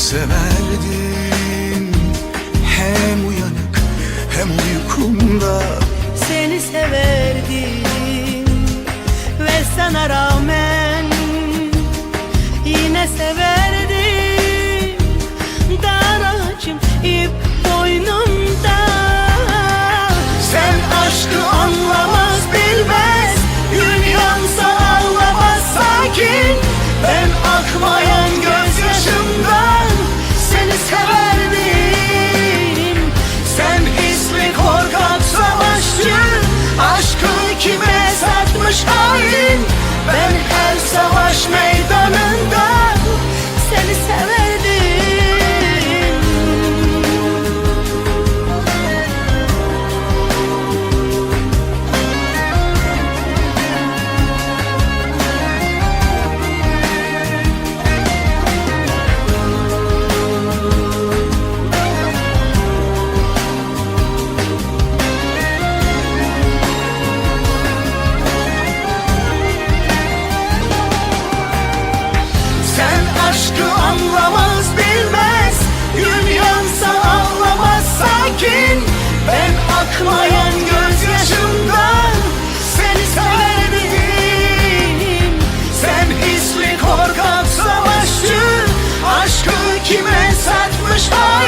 severdin. Hem uyanık hem uykumda Seni severdim Ve sana rağmen Yine severdim Daracım ip boynumda. Sen aşkı aşkı anlamaz bilmez. Gün yansa ağlamaz sakin. Ben akmayan gözyaşımdan Seni severdim Sen hisli korkak savaşçı Aşkı kime satmış? ah